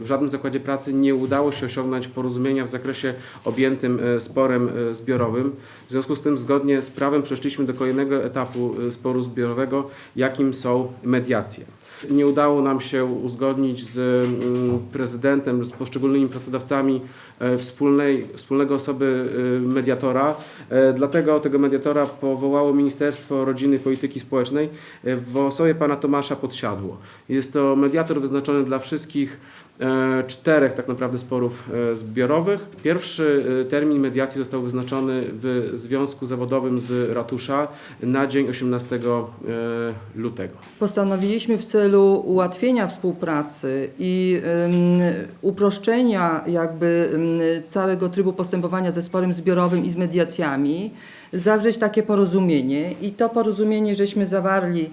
W żadnym zakładzie pracy nie udało się osiągnąć porozumienia w zakresie objętym e, sporem e, zbiorowym. W związku z tym zgodnie z prawem przeszliśmy do kolejnego etapu e, sporu zbiorowego, jakim są mediacje. Nie udało nam się uzgodnić z mm, prezydentem, z poszczególnymi pracodawcami wspólnej, wspólnego osoby mediatora. Dlatego tego mediatora powołało Ministerstwo Rodziny i Polityki Społecznej w osobie pana Tomasza Podsiadło. Jest to mediator wyznaczony dla wszystkich czterech tak naprawdę sporów e, zbiorowych. Pierwszy e, termin mediacji został wyznaczony w związku zawodowym z ratusza na dzień 18 e, lutego. Postanowiliśmy w celu ułatwienia współpracy i uproszczenia jakby całego trybu postępowania ze sporem zbiorowym i z mediacjami zawrzeć takie porozumienie i to porozumienie żeśmy zawarli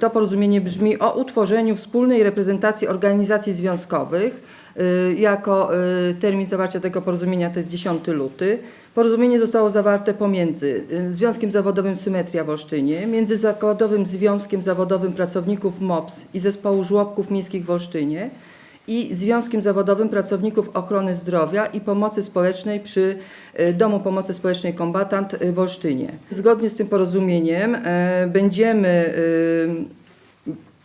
to porozumienie brzmi o utworzeniu wspólnej reprezentacji organizacji związkowych. Y, Jako y, termin zawarcia tego porozumienia to jest 10 luty. Porozumienie zostało zawarte pomiędzy y, Związkiem Zawodowym Symetria w Olsztynie, Międzyzakładowym Związkiem Zawodowym Pracowników MOPS i Zespołu Żłobków Miejskich w Olsztynie i Związkiem Zawodowym Pracowników Ochrony Zdrowia i Pomocy Społecznej przy y, Domu Pomocy Społecznej Kombatant w Olsztynie. Zgodnie z tym porozumieniem e, będziemy y,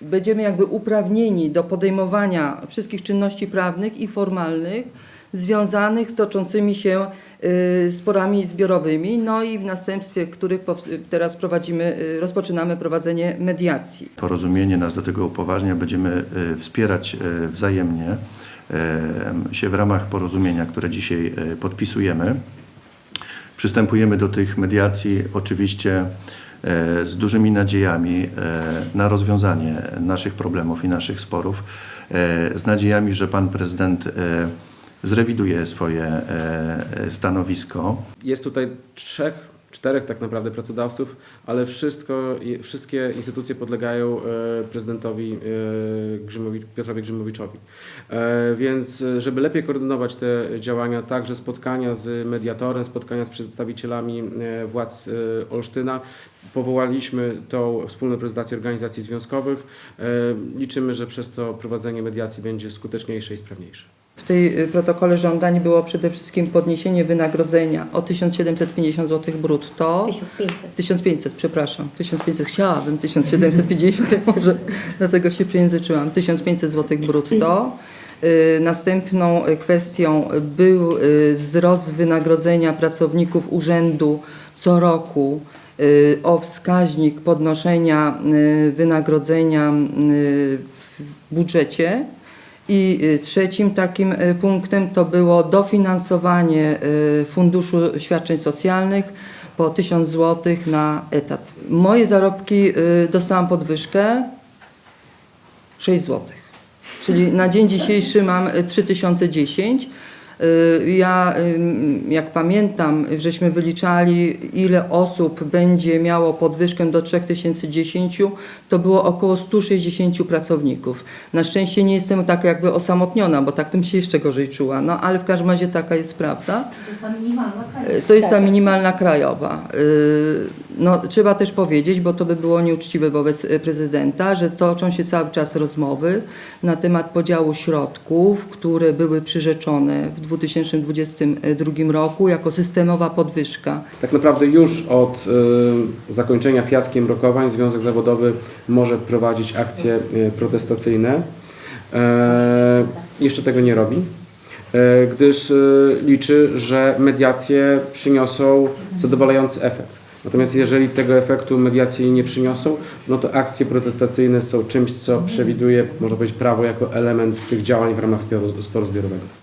będziemy jakby uprawnieni do podejmowania wszystkich czynności prawnych i formalnych związanych z toczącymi się y, sporami zbiorowymi, no i w następstwie których teraz prowadzimy, y, rozpoczynamy prowadzenie mediacji. Porozumienie nas do tego upoważnia. Będziemy e, wspierać wzajemnie się w ramach porozumienia, które dzisiaj podpisujemy. Przystępujemy do tych mediacji oczywiście z dużymi nadziejami e, na rozwiązanie naszych problemów i naszych sporów, e, z nadziejami, że pan prezydent e, zrewiduje swoje stanowisko. Jest tutaj trzech, czterech tak naprawdę pracodawców, ale wszystko, wszystkie instytucje podlegają e, prezydentowi e, Grzymowicz, Piotrowi Grzymowiczowi. E, Więc żeby lepiej koordynować te działania, także spotkania z mediatorem, spotkania z przedstawicielami władz Olsztyna, powołaliśmy tą wspólną prezentację organizacji związkowych. Liczymy, że przez to prowadzenie mediacji będzie skuteczniejsze i sprawniejsze. W tej y, protokole żądań było przede wszystkim podniesienie wynagrodzenia o 1750 zł brutto. 1500. 1500, przepraszam. 1500, chciałabym 1750, może dlatego się przejęzyczyłam. 1500 zł brutto. Y, Następną y, kwestią był wzrost wynagrodzenia pracowników urzędu co roku o wskaźnik podnoszenia wynagrodzenia w budżecie. I y, trzecim takim y, punktem to było dofinansowanie y, Funduszu Świadczeń Socjalnych po 1000 zł na etat. Moje zarobki dostałam podwyżkę 6 zł. Czyli na dzień dzisiejszy mam y, 3010. Y, Ja, ym, jak pamiętam, żeśmy wyliczali, ile osób będzie miało podwyżkę do 3010, to było około 160 pracowników. Na szczęście nie jestem tak jakby osamotniona, bo tak tym się jeszcze gorzej czuła. No ale w każdym razie taka jest prawda. To jest ta minimalna krajowa. Y, To jest ta minimalna krajowa. No, trzeba też powiedzieć, bo to by było nieuczciwe wobec y, prezydenta, że toczą się cały czas rozmowy na temat podziału środków, które były przyrzeczone w 2022 roku jako systemowa podwyżka. Tak naprawdę już od y, zakończenia fiaskiem rokowań Związek Zawodowy może prowadzić akcje y, protestacyjne. E, jeszcze tego nie robi, e, gdyż liczy, że mediacje przyniosą zadowalający efekt. Natomiast jeżeli tego efektu mediacje nie przyniosą, no to akcje protestacyjne są czymś, co przewiduje, można powiedzieć, prawo jako element tych działań w ramach sporu zbiorowego.